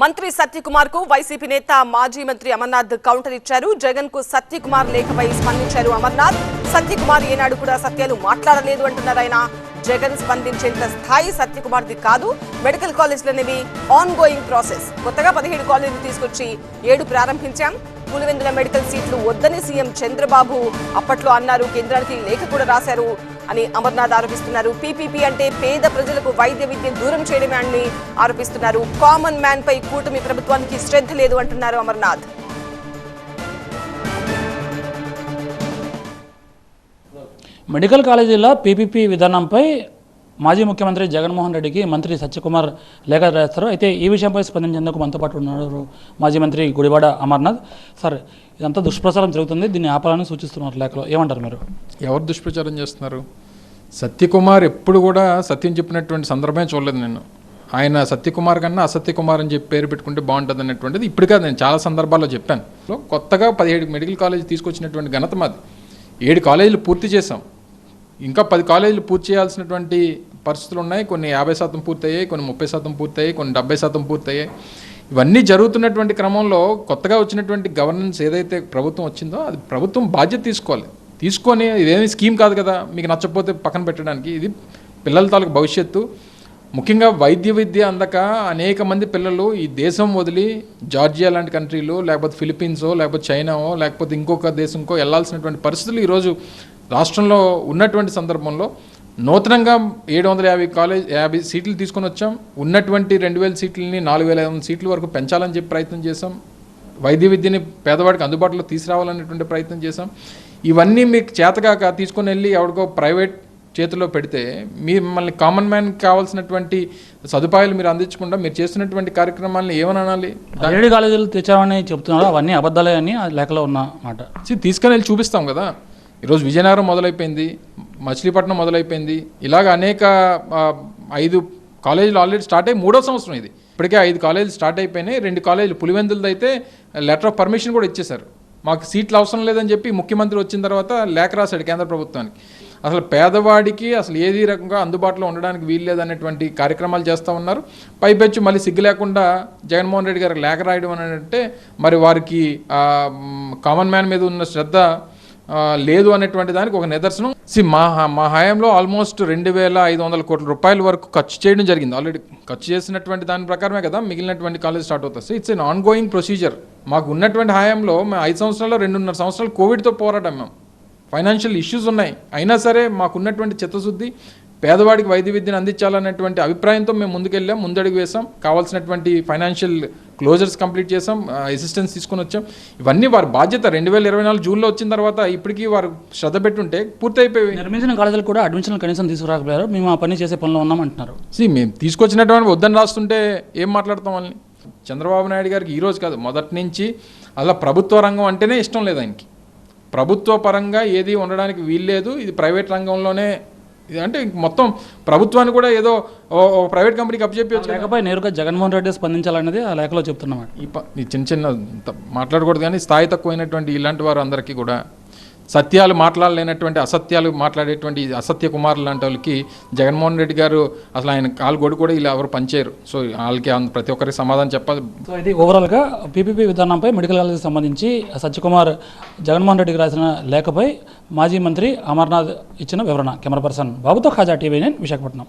మంత్రి సత్యకుమార్కు వైసీపీ నేత మాజీ మంత్రి అమర్నాథ్ కౌంటర్ ఇచ్చారు. జగన్కు సత్యకుమార్ లేఖపై స్పందించారు అమర్నాథ్. సత్యకుమార్ ఏనాడు కూడా సత్యాలు మాట్లాడలేదు అంటున్నారు ఆయన. జగన్ స్పందించేంత స్థాయి సత్యకుమార్ది కాదు. మెడికల్ కాలేజీలు అనేవి ఆన్ గోయింగ్ ప్రాసెస్ కొత్తగా పదిహేడు కాలేజీలు తీసుకొచ్చి ఏడు ప్రారంభించాం. పులివెందుల మెడికల్ సీట్లు వద్దని సీఎం చంద్రబాబు అప్పట్లో అన్నారు. కేంద్రానికి లేఖ కూడా రాశారు. అని అమర్నాథ్ ఆరోపిస్తున్నారు. పీపీపీ అంటే పేద ప్రజలకు వైద్య విద్య దూరం చేయడమే అని ఆరోపిస్తున్నారు. కామన్ మ్యాన్ పై కూటమి ప్రభుత్వానికి శ్రద్ధ లేదు అంటున్నారు అమర్నాథ్. మెడికల్ కాలేజీల పీపీపీ విధానంపై మాజీ ముఖ్యమంత్రి జగన్మోహన్ రెడ్డికి మంత్రి సత్యకుమార్ లేఖ రాస్తారు అయితే ఈ విషయంపై స్పందించేందుకు మనతో పాటు ఉన్నారు మాజీ మంత్రి గుడివాడ అమర్నాథ్. సార్ ఇదంతా దుష్ప్రచారం జరుగుతుంది. దీన్ని ఆపాలని సూచిస్తున్నారు లేఖలో. ఏమంటారు మీరు? ఎవరు దుష్ప్రచారం చేస్తున్నారు? సత్యకుమార్ ఎప్పుడు కూడా సత్యం చెప్పినటువంటి సందర్భమే చూడలేదు నేను. ఆయన సత్యకుమార్ కన్నా అసత్యకుమార్ అని చెప్పి పేరు పెట్టుకుంటే బాగుంటుంది అనేటువంటిది ఇప్పుడు కాదు నేను చాలా సందర్భాల్లో చెప్పాను. సో కొత్తగా పదిహేడు మెడికల్ కాలేజ్ తీసుకొచ్చినటువంటి ఘనత మాది. ఏడు కాలేజీలు పూర్తి చేసాం ఇంకా పది కాలేజీలు పూర్తి చేయాల్సినటువంటి పరిస్థితులు ఉన్నాయి. కొన్ని యాభై శాతం పూర్తయ్యాయి కొన్ని ముప్పై శాతం పూర్తయ్యాయి కొన్ని డెబ్బై శాతం పూర్తయ్యాయి. ఇవన్నీ జరుగుతున్నటువంటి క్రమంలో కొత్తగా వచ్చినటువంటి గవర్నెన్స్ ఏదైతే ప్రభుత్వం వచ్చిందో అది ప్రభుత్వం బాధ్యత తీసుకోవాలి. తీసుకొని ఇదేమి స్కీమ్ కాదు కదా మీకు నచ్చకపోతే పక్కన పెట్టడానికి. ఇది పిల్లల తాలూకు భవిష్యత్తు. ముఖ్యంగా వైద్య విద్య అందక అనేక మంది పిల్లలు ఈ దేశం వదిలి జార్జియా లాంటి కంట్రీలు లేకపోతే ఫిలిప్పీన్సో లేకపోతే చైనావో లేకపోతే ఇంకొక దేశంకో వెళ్ళాల్సినటువంటి పరిస్థితులు ఈరోజు రాష్ట్రంలో ఉన్నటువంటి సందర్భంలో నూతనంగా ఏడు వందల యాభై కాలేజ్ యాభై సీట్లు తీసుకొని వచ్చాం. ఉన్నటువంటి రెండు వేల సీట్లని నాలుగు వేల ఐదు వందల సీట్ల వరకు పెంచాలని చెప్పి ప్రయత్నం చేశాం. వైద్య విద్యని పేదవాడికి అందుబాటులో తీసుకురావాలనేటువంటి ప్రయత్నం చేశాం. ఇవన్నీ మీకు చేతగాక తీసుకొని వెళ్ళి ఎవరికో ప్రైవేట్ చేతిలో పెడితే మీ మిమ్మల్ని కామన్ మ్యాన్ కావాల్సినటువంటి సదుపాయాలు మీరు అందించకుండా మీరు చేస్తున్నటువంటి కార్యక్రమాలను ఏమని అనాలి? ఏడు కాలేజీలు తెచ్చామని చెప్తున్నారు. అవన్నీ అబద్ధాలే అని ఆ లేఖలో ఉన్న మాట. తీసుకొని వెళ్ళి చూపిస్తాం కదా. ఈరోజు విజయనగరం మొదలైపోయింది మచిలీపట్నం మొదలైపోయింది. ఇలాగ అనేక ఐదు కాలేజీలు ఆల్రెడీ స్టార్ట్ అయ్యి మూడో సంవత్సరం ఇది. ఇప్పటికే ఐదు కాలేజీలు స్టార్ట్ అయిపోయినాయి. రెండు కాలేజీలు పులివెందులది అయితే లెటర్ ఆఫ్ పర్మిషన్ కూడా ఇచ్చేశారు. మాకు సీట్లు అవసరం లేదని చెప్పి ముఖ్యమంత్రి వచ్చిన తర్వాత లేఖ రాశాడు కేంద్ర ప్రభుత్వానికి. అసలు పేదవాడికి అసలు ఏది రకంగా అందుబాటులో ఉండడానికి వీలు లేదనేటువంటి కార్యక్రమాలు చేస్తూ ఉన్నారు. పైపెచ్చు మళ్ళీ సిగ్గు లేకుండా జగన్మోహన్ రెడ్డి గారికి లేఖ రాయడం అని అంటే మరి వారికి కామన్ మ్యాన్ మీద ఉన్న శ్రద్ధ లేదు అనేటువంటి దానికి ఒక నిదర్శనం. సి మా మా హయాంలో ఆల్మోస్ట్ రెండు వేల ఐదు వందల కోట్ల రూపాయల వరకు ఖర్చు చేయడం జరిగింది. ఆల్రెడీ ఖర్చు చేసినటువంటి దాని ప్రకారమే కదా మిగిలినటువంటి కాలేజ్ స్టార్ట్ అవుతుంది. It's an ongoing procedure మాకు ఉన్నటువంటి హయాంలో మేము ఐదు సంవత్సరాలు రెండున్నర సంవత్సరాలు కోవిడ్తో పోరాటం మేము. ఫైనాన్షియల్ ఇష్యూస్ ఉన్నాయి. అయినా సరే మాకున్నటువంటి చిత్తశుద్ధి పేదవాడికి వైద్య విద్యను అందించాలనేటువంటి అభిప్రాయంతో మేము ముందుకెళ్ళాం ముందడుగు వేసాం కావాల్సినటువంటి ఫైనాన్షియల్ క్లోజర్స్ కంప్లీట్ చేసాం అసిస్టెన్స్ తీసుకొని వచ్చాం. ఇవన్నీ వారి బాధ్యత. రెండు వేల ఇరవై నాలుగు జూన్లో వచ్చిన తర్వాత ఇప్పటికీ వారు శ్రద్ధ పెట్టుంటే పూర్తి అయిపోయి నిర్మించిన కాలేజీలు కూడా అడ్మిషన్ కనీసం తీసుకురాకపోయారు. మేము ఆ పని చేసే పనిలో ఉన్నాం అంటున్నారు. సి మేము తీసుకొచ్చినటువంటి వద్దని రాస్తుంటే ఏం మాట్లాడతాం వాళ్ళని? చంద్రబాబు నాయుడు గారికి ఈ రోజు కాదు మొదటి నుంచి అలా ప్రభుత్వ రంగం అంటేనే ఇష్టం లేదు ఆయనకి. ప్రభుత్వ పరంగా ఏది ఉండడానికి వీల్లేదు. ఇది ప్రైవేట్ రంగంలోనే ఇది అంటే మొత్తం ప్రభుత్వాన్ని కూడా ఏదో ప్రైవేట్ కంపెనీకి అప్పచెప్పి లేఖపై నేరుగా జగన్మోహన్ రెడ్డి స్పందించాలనేది ఆ లేఖలో చెప్తున్నమాట ఈ చిన్న చిన్న మాట్లాడకూడదు కానీ స్థాయి తక్కువైనటువంటి ఇలాంటి వారు అందరికీ కూడా సత్యాలు మాట్లాడలేనటువంటి అసత్యాలు మాట్లాడేటువంటి అసత్య కుమారులు లాంటి వాళ్ళకి జగన్మోహన్ రెడ్డి గారు అసలు ఆయన కాలు గొడు కూడా ఇలా ఎవరు పనిచేయరు. సో వాళ్ళకి ప్రతి ఒక్కరికి సమాధానం చెప్పాలి. సో ఇది ఓవరాల్గా పీపీపీ విధానంపై మెడికల్ కాలేజీకి సంబంధించి సత్యకుమార్ జగన్మోహన్ రెడ్డికి రాసిన లేఖపై మాజీ మంత్రి అమర్నాథ్ ఇచ్చిన వివరణ. కెమెరా పర్సన్ బాబుతో ఖాజా టీవీ నేను విశాఖపట్నం.